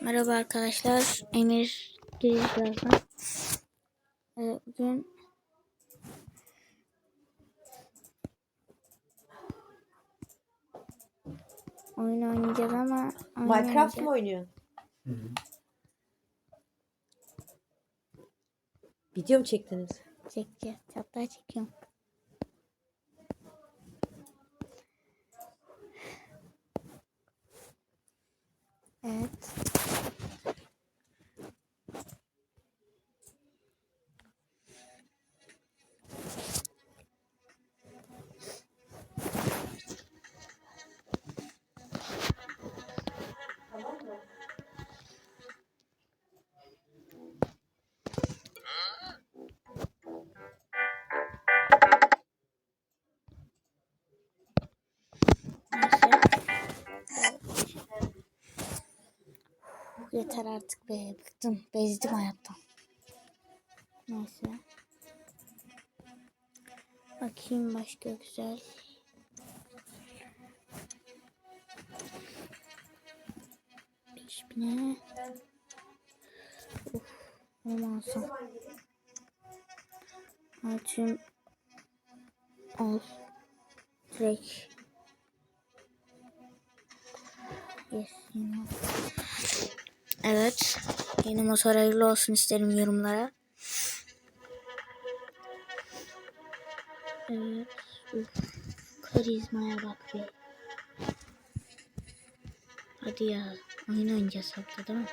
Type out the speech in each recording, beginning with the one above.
Merhaba arkadaşlar. Emir birazdan. Ee, bugün oyun oynayacağız ama oyun Minecraft mı oynuyorsun? Video mu çektiniz? Çekeceğiz. Hatta çekiyorum. Evet. Yeter artık be. Bıktım. Bezdim hayattan. Neyse. Bakayım başka güzel. Beş bine. Uf. Olmazsa. Açayım. Al. Direkt. Yes, yine. Evet. Yeni motor hayırlı olsun isterim yorumlara. Evet. Karizmaya bak be. Hadi ya. Oyun oynayacağız hatta değil mi?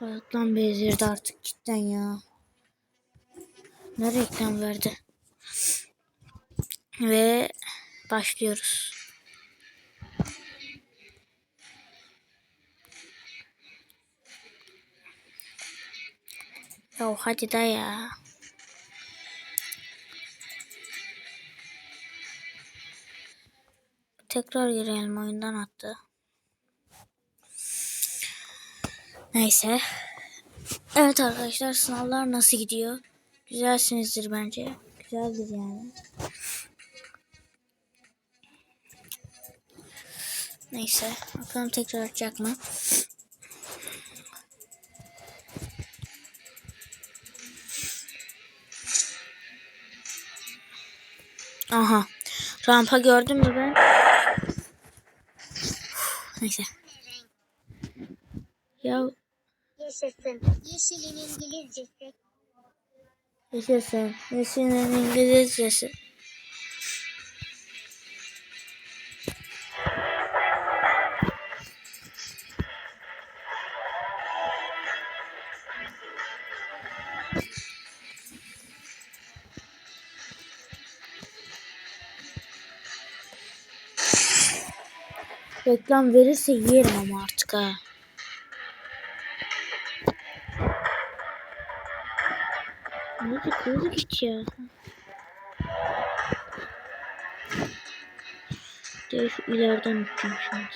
Hayattan bezirdi artık cidden ya. Ne reklam verdi? Ve başlıyoruz. Ya hadi da ya. Tekrar girelim oyundan attı. Neyse. Evet arkadaşlar sınavlar nasıl gidiyor? Güzelsinizdir bence. Güzeldir yani. Neyse. Bakalım tekrar açacak mı? Aha. Rampa gördün mü ben? Neyse. Ya Yaşasın. Yeşilin İngilizcesi. yaşasın. Yaşasın İngilizcesi. Reklam verirse yerim ama artık ha. Hızlı git ya. De şu ileriden gideceğim şimdi.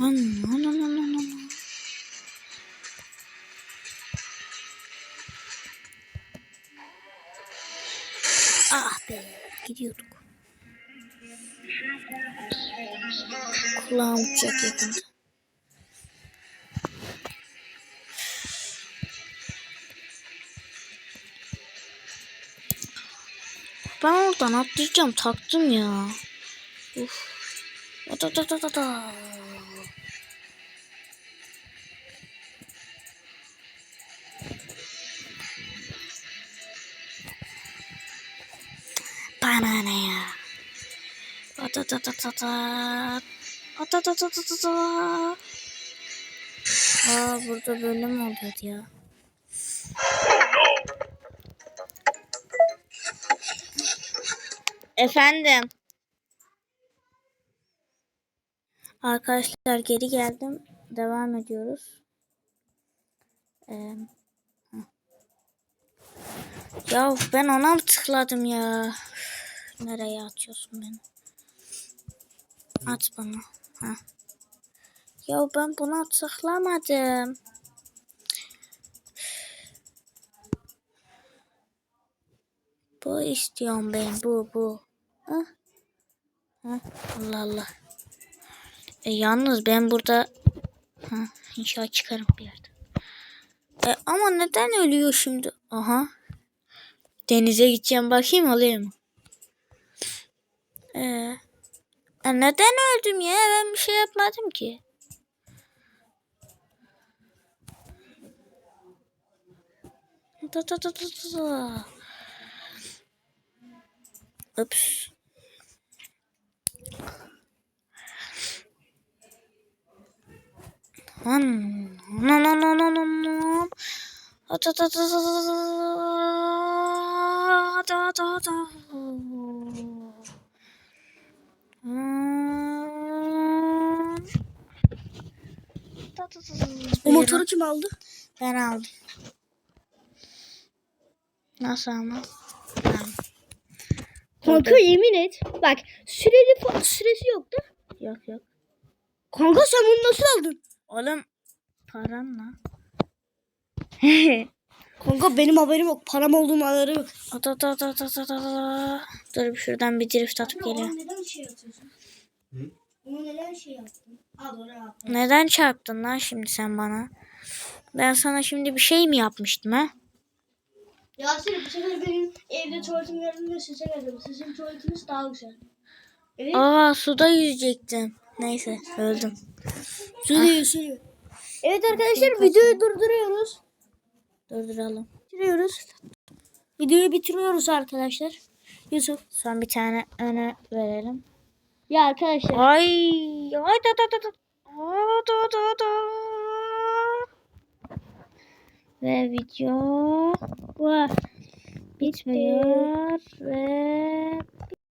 Lan lan lan lan Ah be gidiyorduk. Kulağım uçacak yakında. Ben oradan atlayacağım taktım ya. Uf. Da da da da. Da da da. Aa burada bölüm oluyordu ya. Efendim. Arkadaşlar geri geldim. Devam ediyoruz. Ee, ya ben ona mı tıkladım ya? Nereye atıyorsun beni? At bana. Ha. Ya ben bunu tıklamadım. Bu istiyorum ben. Bu bu. Hah. Hah. Allah Allah. E, yalnız ben burada ha, inşallah çıkarım bir yerde. E, ama neden ölüyor şimdi? Aha. Denize gideceğim bakayım oluyor mu? E, e, neden öldüm ya? Ben bir şey yapmadım ki. Da da da da da. Ups. No no no no no. Da da da da da da da da. Hmm. Da da da da. O motoru kim aldı? Ben aldım. Nasıl ama? Kanka yemin et. Bak süreli süresi yoktu. Yok yok. Kanka sen bunu nasıl aldın? Oğlum param lan. Kanka benim haberim yok. Param olduğunu haberim yok. Da da da da da da da. Dur bir şuradan bir drift atıp geliyorum. neden şey atıyorsun? Onu neden şey yaptın? Al oraya at. Neden çarptın lan şimdi sen bana? Ben sana şimdi bir şey mi yapmıştım ha? Yasin bu sefer benim evde tuvaletim gördüğümde sese geldim. Sizin tuvaletiniz daha güzel. Evet. Aa suda yüzecektim. Neyse öldüm. Sürüyor sürüyor. Evet arkadaşlar videoyu durduruyoruz. Durduralım. Bitiriyoruz. Videoyu bitiriyoruz arkadaşlar. Yusuf. Son bir tane öne verelim. Ya arkadaşlar. Ay, ay da da da da. Da da da. Ve video bitmiyor ve